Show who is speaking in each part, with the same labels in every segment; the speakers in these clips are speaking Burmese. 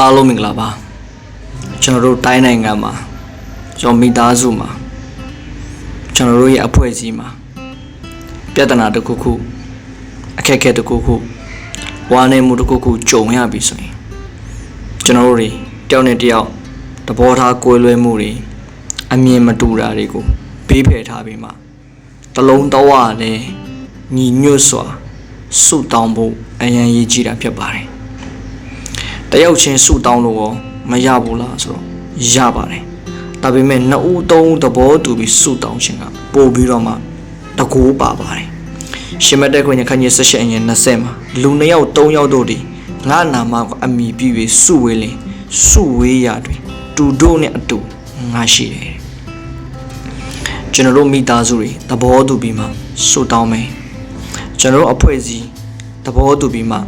Speaker 1: အားလုံးမင်္ဂလာပါကျွန်တော်တို့တိုင်းနိုင်ငံမှာကျွန်တော်မိသားစုမှာကျွန်တော်တို့ရဲ့အဖွဲ့အစည်းမှာပြဿနာတစ်ခုခုအခက်အခဲတစ်ခုခုဝါနေမှုတစ်ခုခုကြုံရပြီဆိုရင်ကျွန်တော်တို့တွေတယောက်နဲ့တယောက်သဘောထားကွဲလွဲမှုတွေအမြင်မတူတာတွေကိုဘေးဖယ်ထားပြီးမှတလုံးတော့ရနဲ့ညီညွတ်စွာဆုတောင်းဖို့အရန်ရည်ကြီးတာဖြစ်ပါတယ် တယောက်ချင်းဆူတောင်းလို့ရောမရဘူးလားဆိုတော့ရပါတယ်ဒါပေမဲ့နှစ်ဦးသုံးဦးသဘောတူပြီးဆူတောင်းခြင်းကပို့ပြီးတော့မှတကူပါပါတယ်ရှင်မတက်ခွင့်ရခန်းကြီးဆက်ရှင်အရင်20မှာလူနှစ်ယောက်သုံးယောက်တို့ဒီငါနာမကိုအမိပြီးပြီးစုဝေးလင်စုဝေးရတွင်တူတို့နဲ့အတူငါရှိတယ်ကျွန်တော်တို့မိသားစုတွေသဘောတူပြီးမှဆူတောင်းမယ်ကျွန်တော်တို့အဖွဲ့အစည်းသဘောတူပြီးမှ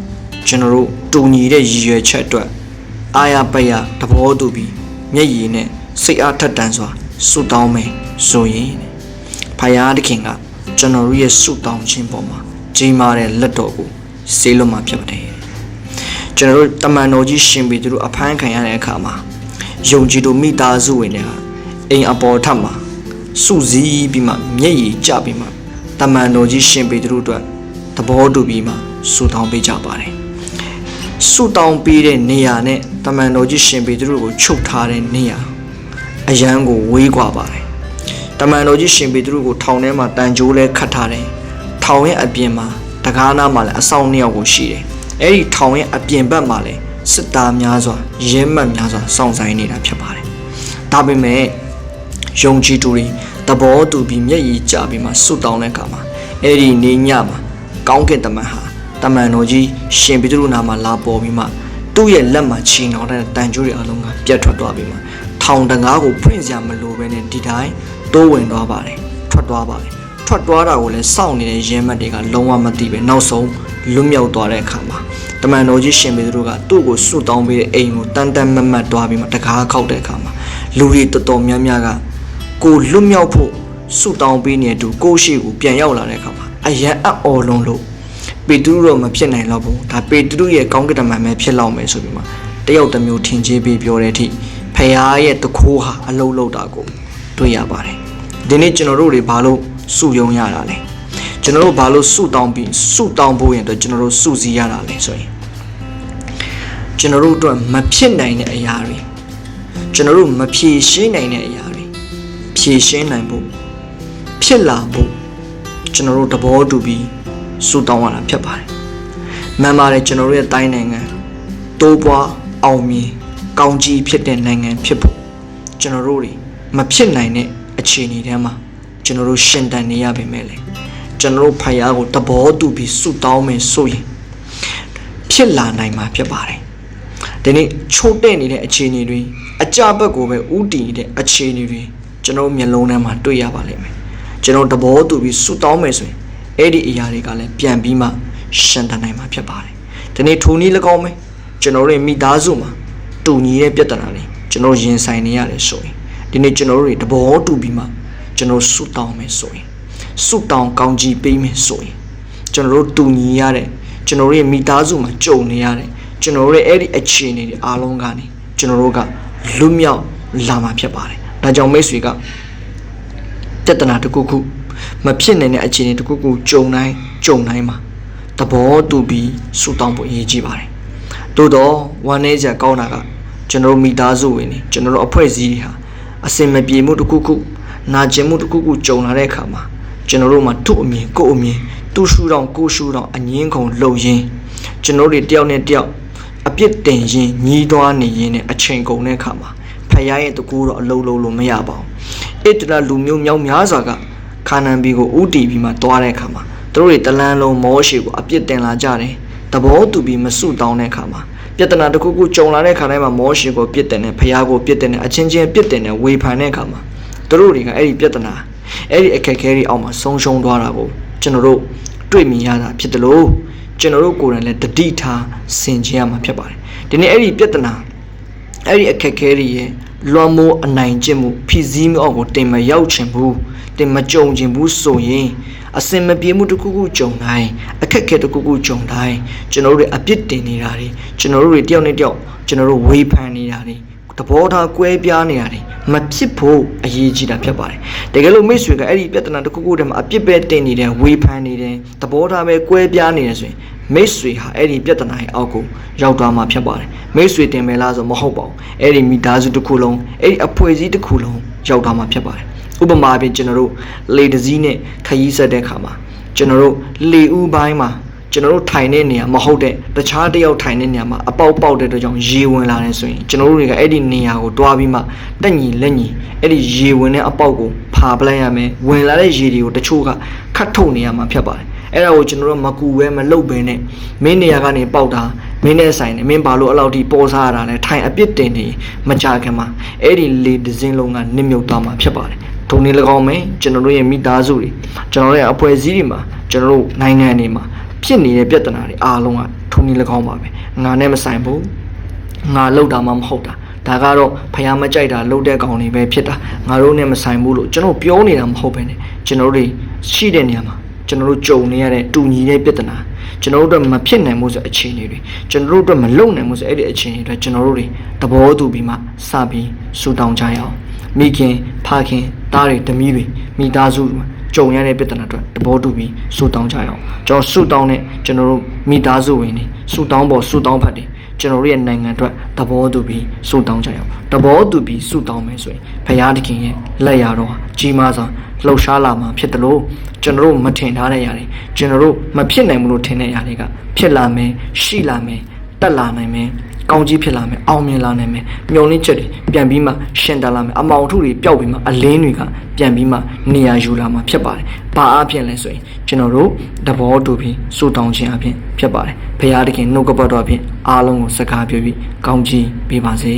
Speaker 1: ကျွန်တော်တို့တူညီတဲ့ရည်ရွယ်ချက်အတွက်အာရပယသဘောတူပြီးမျက်ရည်နဲ့စိတ်အားထက်တန်စွာဆူတောင်းမယ်ဆိုရင်ဖယားသခင်ကကျွန်တော်တို့ရဲ့ဆူတောင်းခြင်းပေါ်မှာကြီးမားတဲ့လက်တော်ကိုစေလွတ်မှာဖြစ်ပါတယ်ကျွန်တော်တို့တမန်တော်ကြီးရှင်ပေသူတို့အဖမ်းခံရတဲ့အခါမှာယုံကြည်သူမိသားစုဝင်တွေကအိမ်အပေါ်ထပ်မှာစုစည်းပြီးမှမျက်ရည်ကျပြီးမှတမန်တော်ကြီးရှင်ပေသူတို့အတွက်သဘောတူပြီးမှဆူတောင်းပေးကြပါတယ် ဆုတောင်းပေးတဲ့နေရာနဲ့တမန်တော်ကြီးရှင်ပေသူတို့ကိုချုပ်ထားတဲ့နေရာအရန်ကိုဝေးကွာပါတယ်တမန်တော်ကြီးရှင်ပေသူတို့ကိုထောင်ထဲမှာတန်ကြိုးလဲခတ်ထားတယ်ထောင်ရဲ့အပြင်မှာတကားနားမှာလည်းအဆောင်နှစ်ယောက်ကိုရှိတယ်အဲ့ဒီထောင်ရဲ့အပြင်ဘက်မှာလည်းစစ်သားများစွာရဲမှတ်များစွာစောင့်ဆိုင်နေတာဖြစ်ပါတယ်ဒါပေမဲ့ယုံကြည်သူတွေသဘောတူပြီးမျက်ရည်ကျပြီးမှဆုတောင်းတဲ့အခါမှာအဲ့ဒီနေညမှာကောင်းကင်တမန်ဟာ တမန်တော်ကြီးရှင်ပေတရုနာမှာလာပေါ်ပြီးမှသူ့ရဲ့လက်မှာချီနှောင်တဲ့တန်ကြိုးတွေအလုံးကပြတ်ထွက်သွားပြီးမှထောင်တကားကိုဖွင့်စရာမလိုဘဲနဲ့ဒီတိုင်းတိုးဝင်သွားပါတယ်ထွက်သွားပါတယ်ထွက်သွားတာကိုလည်းစောင့်နေတဲ့ရဲမတ်တွေကလုံးဝမသိပဲနောက်ဆုံးလွတ်မြောက်သွားတဲ့အခါမှာတမန်တော်ကြီးရှင်ပေတရုကသူ့ကိုစွတ်တောင်းပေးတဲ့အိမ်ကိုတန်တန်မတ်မတ်တွားပြီးမှတကားခောက်တဲ့အခါမှာလူတွေတော်တော်များများကကိုလွတ်မြောက်ဖို့ဆုတောင်းပေးနေတဲ့သူကိုရှိကိုပြန်ရောက်လာတဲ့အခါမှာအယံအအော်လုံးလို့ ပေတရုတော့မဖြစ်နိုင်တော့ဘူးဒါပေတရုရဲ့ကောင်းကင်တမန်ပဲဖြစ်လောက်မယ်ဆိုပြီးမှတယောက်တစ်မျိုးထင်ကြီးပြီးပြောတဲ့အထိဖခင်ရဲ့တခိုးဟာအလုံးလုံးတာကိုတွေ့ရပါတယ်ဒီနေ့ကျွန်တော်တို့တွေဘာလို့စုယုံရတာလဲကျွန်တော်တို့ဘာလို့စုတောင်းပြီးစုတောင်းဖို့ရင်တော့ကျွန်တော်တို့စုစည်းရတာလဲဆိုရင်ကျွန်တော်တို့အတွက်မဖြစ်နိုင်တဲ့အရာတွေကျွန်တော်တို့မဖြေရှင်းနိုင်တဲ့အရာတွေဖြည့်ရှင်းနိုင်ဖို့ဖြစ်လာဖို့ကျွန်တော်တို့သဘောတူပြီး စူတောင်းရတာဖြစ်ပါတယ်။မှန်ပါတယ်ကျွန်တော်တို့ရဲ့တိုင်းနိုင်ငံတိုးပွားအောင်မြင်ကောင်းကြီးဖြစ်တဲ့နိုင်ငံဖြစ်ဖို့ကျွန်တော်တို့တွေမဖြစ်နိုင်တဲ့အခြေအနေထဲမှာကျွန်တော်တို့ရှင်တန်နေရပါမယ်လေကျွန်တော်တို့ဖယားကိုသဘောတူပြီးစူတောင်းမယ်ဆိုရင်ဖြစ်လာနိုင်မှာဖြစ်ပါတယ်။ဒီနေ့ချိုးတဲ့နေတဲ့အခြေအနေတွေအကြဘက်ကိုပဲဥတည်နေတဲ့အခြေအနေတွေကျွန်တော်မျက်လုံးထဲမှာတွေ့ရပါလိမ့်မယ်ကျွန်တော်သဘောတူပြီးဆူတောင်းမယ်ဆိုရင် အဲ့ဒီအရာတွေကလည်းပြန်ပြီးမှရှင်တန်နိုင်မှာဖြစ်ပါတယ်ဒီနေ့ထိုနည်း၎င်းပဲကျွန်တော်တို့မိသားစုမှာတူညီတဲ့ပြဿနာတွေကျွန်တော်ရင်ဆိုင်နေရတယ်ဆိုရင်ဒီနေ့ကျွန်တော်တို့တွေသဘောတူပြီးမှကျွန်တော်ဆူတောင်းမယ်ဆိုရင်ဆူတောင်းကောင်းကြီးပေးမယ်ဆိုရင်ကျွန်တော်တို့တူညီရတဲ့ကျွန်တော်တို့ရဲ့မိသားစုမှာကြုံနေရတဲ့ကျွန်တော်တို့ရဲ့အဲ့ဒီအခြေအနေတွေအားလုံးကနေကျွန်တော်တို့ကလွတ်မြောက်လာမှာဖြစ်ပါတယ်။ဒါကြောင့်မိတ်ဆွေကပြဿနာတစ်ခုခု မဖြစ်နိုင်တဲ့အခြေအနေတစ်ခုခုကြုံတိုင်းကြုံတိုင်းမှာသဘောတူပြီးဆူတောင်းဖို့အရေးကြီးပါတယ်။သို့တော့ဝမ်းနည်းစရာကောင်းတာကကျွန်တော်တို့မိသားစုဝင်တွေကျွန်တော်တို့အဖွဲ့အစည်းတွေဟာအစင်မပြေမှုတစ်ခုခုနာကျင်မှုတစ်ခုခုကြုံလာတဲ့အခါမှာကျွန်တော်တို့မှာသူ့အမြင်ကိုယ့်အမြင်သူ့ရှူတောင်ကိုယ့်ရှူတောင်အငင်းခုန်လှုပ်ရင်းကျွန်တော်တို့တယောက်နဲ့တယောက်အပြစ်တင်ရင်ညီးတွားနေရင်းနဲ့အချိန်ကုန်တဲ့အခါမှာဖခင်ရဲ့တကူတော့အလုံးလုံးလို့မရပါဘူးဣတရလူမျိုးမြောက်များစွာက ခါနန်ဘီကိုဥတီပြီးမှတွားတဲ့အခါမှာသူတို့တွေတလန်းလုံးမောရှိကိုအပြစ်တင်လာကြတယ်တဘောတူပြီးမဆုတောင်းတဲ့အခါမှာပြဿနာတစ်ခုခုကြုံလာတဲ့ခါတိုင်းမှာမောရှိကိုပြစ်တင်တယ်ဖခင်ကိုပြစ်တင်တယ်အချင်းချင်းပြစ်တင်တယ်ဝေဖန်တဲ့အခါမှာသူတို့တွေကအဲ့ဒီပြဿနာအဲ့ဒီအခက်အခဲတွေအောက်မှာဆုံးရှုံးသွားတာကိုကျွန်တော်တို့တွေ့မြင်ရတာဖြစ်တယ်လို့ကျွန်တော်တို့ကိုယ်တိုင်လည်းတတိထားဆင်ခြင်ရမှာဖြစ်ပါတယ်ဒီနေ့အဲ့ဒီပြဿနာအဲ့ဒီအခက်အခဲတွေရဲ့ လွန်မိုးအနိုင်ကျင့်မှုဖြည့်ဆည်းမှုအောက်ကိုတင်မရောက်ချင်ဘူးတင်မကြုံချင်ဘူးဆိုရင်အစင်မပြေမှုတစ်ခုခုကြုံတိုင်းအခက်အခဲတစ်ခုခုကြုံတိုင်းကျွန်တော်တို့တွေအပြစ်တင်နေတာတွေကျွန်တော်တို့တွေတယောက်နဲ့တယောက်ကျွန်တော်တို့ဝေဖန်နေတာတွေ သဘောထားကွဲပြားနေတာတွေမဖြစ်ဖို့အရေးကြီးတာဖြစ်ပါတယ်တကယ်လို့မိတ်ဆွေကအဲ့ဒီပြဿနာတစ်ခုခုတည်းမှာအပြစ်ပဲတင်နေတယ်ဝေဖန်နေတယ်သဘောထားပဲကွဲပြားနေတယ်ဆိုရင်မိတ်ဆွေဟာအဲ့ဒီပြဿနာရဲ့အောက်ကိုရောက်သွားမှာဖြစ်ပါတယ်မိတ်ဆွေတင်မယ်လားဆိုမဟုတ်ပါဘူးအဲ့ဒီမိသားစုတစ်ခုလုံးအဲ့ဒီအဖွဲ့အစည်းတစ်ခုလုံးရောက်သွားမှာဖြစ်ပါတယ်ဥပမာအပြင်ကျွန်တော်တို့လေတစည်းနဲ့ခရီးဆက်တဲ့ခါမှာကျွန်တော်တို့လေဦးပိုင်းမှာ ကျွန်တော်တို့ထိုင်တဲ့နေရာမဟုတ်တဲ့တခြားတစ်ယောက်ထိုင်တဲ့နေရာမှာအပေါက်ပေါက်တဲ့အတွက်ကြောင့်ရေဝင်လာတယ်ဆိုရင်ကျွန်တော်တို့တွေကအဲ့ဒီနေရာကိုတွားပြီးမှတက်ညီလက်ညီအဲ့ဒီရေဝင်တဲ့အပေါက်ကိုဖာပလိုက်ရမယ်ဝင်လာတဲ့ရေတွေကိုတချို့ကခတ်ထုတ်နေရမှာဖြစ်ပါတယ်အဲ့ဒါကိုကျွန်တော်တို့မကူပဲမလုတ်ပဲနဲ့မင်းနေရာကနေပေါက်တာမင်းနဲ့ဆိုင်နေမင်းဘာလို့အဲ့လောက်ထိပေါ်စားရတာလဲထိုင်အပြစ်တင်နေမကြခင်မှာအဲ့ဒီလေဒဇင်းလုံးကနစ်မြုပ်သွားမှာဖြစ်ပါတယ်ဒုံနေ၎င်းမယ်ကျွန်တော်တို့ရဲ့မိသားစုတွေကျွန်တော်တို့ရဲ့အဖွဲ့အစည်းတွေမှာကျွန်တော်တို့နိုင်ငံတွေမှာ ဖြစ်နေတဲ့ပြဿနာတွေအားလုံးကထုံနေ၎င်းပါပဲငါနဲ့မဆိုင်ဘူးငါလောက်တာမှမဟုတ်တာဒါကတော့ဖះမကြိုက်တာလောက်တဲ့ကောင်တွေပဲဖြစ်တာငါတို့နဲ့မဆိုင်ဘူးလို့ကျွန်တော်ပြောနေတာမဟုတ်ပဲねကျွန်တော်တို့တွေရှိတဲ့နေရာမှာကျွန်တော်တို့ကြုံနေရတဲ့တူညီတဲ့ပြဿနာကျွန်တော်တို့အတွက်မဖြစ်နိုင်မှုဆိုအခြေအနေတွေကျွန်တော်တို့အတွက်မလုံနိုင်မှုဆိုအဲ့ဒီအခြေအနေတွေကျွန်တော်တို့တွေသဘောတူပြီးမှစပြီးဆူတောင်းကြရအောင်မိခင်ဖခင်သားတွေတမီးတွေမိသားစု ကြုံရတဲ့ပြဿနာအတွက်သဘောတူပြီးဆူတောင်းကြရအောင်ကျွန်တော်ဆူတောင်းတဲ့ကျွန်တော်တို့မိသားစုဝင်တွေဆူတောင်းပေါ်ဆူတောင်းဖတ်တယ်ကျွန်တော်တို့ရဲ့နိုင်ငံအတွက်သဘောတူပြီးဆူတောင်းကြရအောင်သဘောတူပြီးဆူတောင်းမယ်ဆိုရင်ဘုရားသခင်ရဲ့လက်ရတော်ဟာကြီးမားစွာလှုပ်ရှားလာမှာဖြစ်တယ်လို့ကျွန်တော်တို့မထင်ထားတဲ့ຢာတွေကျွန်တော်တို့မဖြစ်နိုင်ဘူးလို့ထင်တဲ့ຢာတွေကဖြစ်လာမယ်ရှိလာမယ်တက်လာနိုင်မယ် ကောင်းကြီးဖြစ်လာမယ်အောင်မြင်လာနိုင်မယ်မျောလင်းချက်တွေပြန်ပြီးမှရှင်တက်လာမယ်အမောင်ထုတွေပျောက်ပြီးမှအလင်းတွေကပြန်ပြီးမှနေရာယူလာမှာဖြစ်ပါတယ်ဘာအဖြစ်လဲဆိုရင်ကျွန်တော်တို့သဘောတူပြီးစူတောင်းခြင်းအဖြစ်ဖြစ်ပါတယ်ဘုရားသခင်နှုတ်ကပတ်တော်အဖြစ်အားလုံးကိုစကားပြောပြီးကောင်းကြီးပေးပါစေ